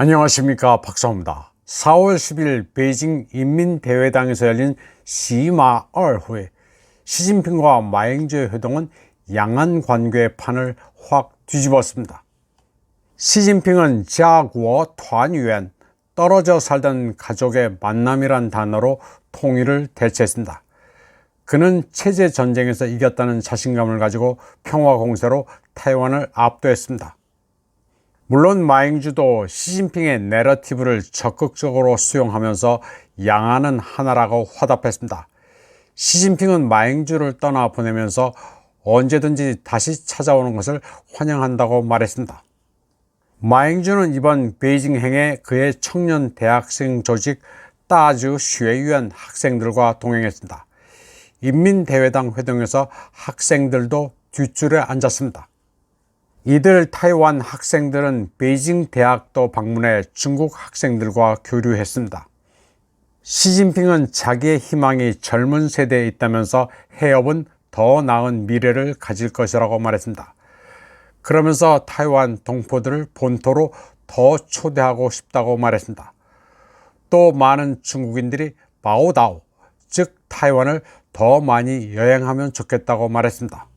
안녕하십니까 박사입니다. 4월 10일 베이징 인민대회당에서 열린 시마2회 시진핑과 마잉주의 회동은 양안 관계의 판을 확 뒤집었습니다. 시진핑은 자구어团圆 떨어져 살던 가족의 만남이란 단어로 통일을 대체했습니다. 그는 체제 전쟁에서 이겼다는 자신감을 가지고 평화 공세로 타이완을 압도했습니다. 물론 마잉주도 시진핑의 내러티브를 적극적으로 수용하면서 양안은 하나라고 화답했습니다. 시진핑은 마잉주를 떠나 보내면서 언제든지 다시 찾아오는 것을 환영한다고 말했습니다. 마잉주는 이번 베이징행에 그의 청년 대학생 조직 따즈 쉐유엔 학생들과 동행했습니다. 인민대회당 회동에서 학생들도 뒷줄에 앉았습니다. 이들 타이완 학생들은 베이징 대학도 방문해 중국 학생들과 교류했습니다. 시진핑은 자기의 희망이 젊은 세대에 있다면서 해협은 더 나은 미래를 가질 것이라고 말했습니다. 그러면서 타이완 동포들을 본토로 더 초대하고 싶다고 말했습니다. 또 많은 중국인들이 바오다오, 즉 타이완을 더 많이 여행하면 좋겠다고 말했습니다.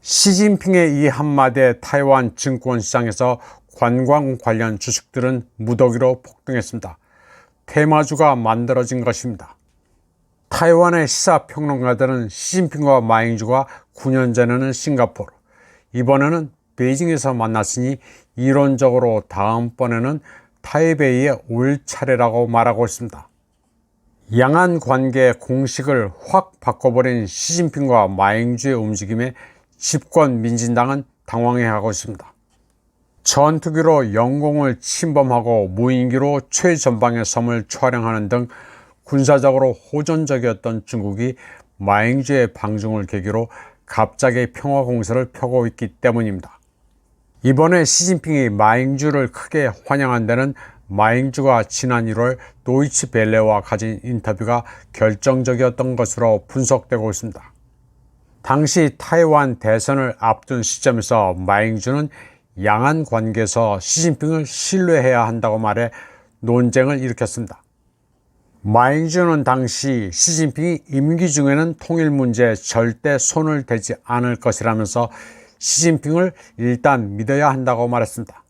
시진핑의 이 한마디에 타이완 증권시장에서 관광 관련 주식들은 무더기로 폭등했습니다. 테마주가 만들어진 것입니다. 타이완의 시사평론가들은 시진핑과 마잉주가 9년 전에는 싱가포르, 이번에는 베이징에서 만났으니 이론적으로 다음번에는 타이베이에 올 차례라고 말하고 있습니다. 양안 관계 공식을 확 바꿔버린 시진핑과 마잉주의 움직임에 집권 민진당은 당황해하고 있습니다. 전투기로 영공을 침범하고 무인기로 최전방의 섬을 촬영하는 등 군사적으로 호전적이었던 중국이 마잉주의 방중을 계기로 갑자기 평화 공세를 펴고 있기 때문입니다. 이번에 시진핑이 마잉주를 크게 환영한 데는 마잉주가 지난 1월 도이치 벨레와 가진 인터뷰가 결정적이었던 것으로 분석되고 있습니다. 당시 타이완 대선을 앞둔 시점에서 마잉주는 양안 관계에서 시진핑을 신뢰해야 한다고 말해 논쟁을 일으켰습니다. 마잉주는 당시 시진핑이 임기 중에는 통일 문제에 절대 손을 대지 않을 것이라면서 시진핑을 일단 믿어야 한다고 말했습니다.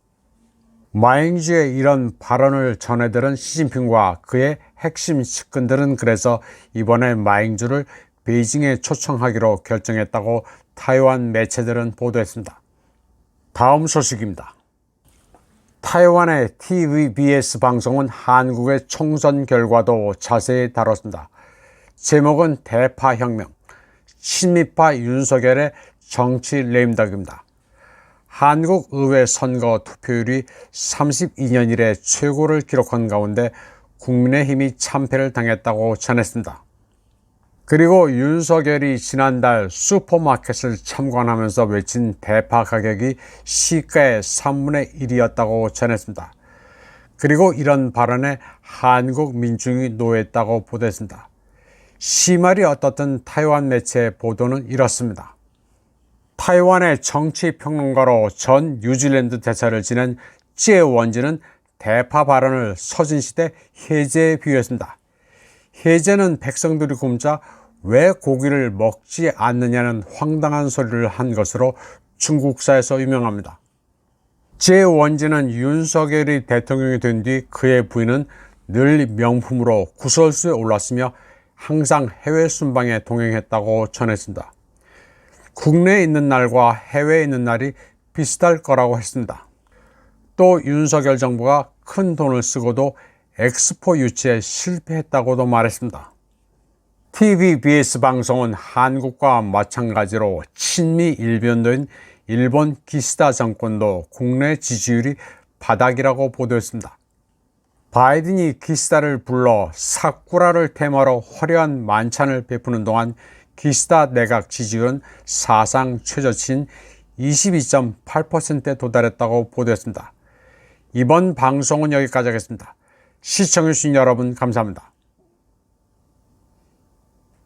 마잉주의 이런 발언을 전해들은 시진핑과 그의 핵심 측근들은 그래서 이번에 마잉주를 베이징에 초청하기로 결정했다고 타이완 매체들은 보도했습니다. 다음 소식입니다. 타이완의 TVBS 방송은 한국의 총선 결과도 자세히 다뤘습니다. 제목은 대파혁명, 친미파 윤석열의 정치 레임덕입니다. 한국 의회 선거 투표율이 32년 이래 최고를 기록한 가운데 국민의힘이 참패를 당했다고 전했습니다. 그리고 윤석열이 지난달 슈퍼마켓을 참관하면서 외친 대파 가격이 시가의 3분의 1이었다고 전했습니다. 그리고 이런 발언에 한국 민중이 노했다고 보도했습니다. 시말이 어떻든 타이완 매체 보도는 이렇습니다. 타이완의 정치평론가로 전 뉴질랜드 대사를 지낸 찌에 원지는 대파 발언을 서진시대 해제에 비유했습니다. 해제는 백성들이 굶자 왜 고기를 먹지 않느냐는 황당한 소리를 한 것으로 중국사에서 유명합니다. 제 원지는 윤석열이 대통령이 된 뒤 그의 부인은 늘 명품으로 구설수에 올랐으며 항상 해외 순방에 동행했다고 전했습니다. 국내에 있는 날과 해외에 있는 날이 비슷할 거라고 했습니다. 또 윤석열 정부가 큰 돈을 쓰고도 엑스포 유치에 실패했다고도 말했습니다. TVBS 방송은 한국과 마찬가지로 친미 일변도인 일본 기시다 정권도 국내 지지율이 바닥이라고 보도했습니다. 바이든이 기시다를 불러 사쿠라를 테마로 화려한 만찬을 베푸는 동안 기시다 내각 지지율은 사상 최저치인 22.8%에 도달했다고 보도했습니다. 이번 방송은 여기까지 하겠습니다. 시청해주신 여러분 감사합니다.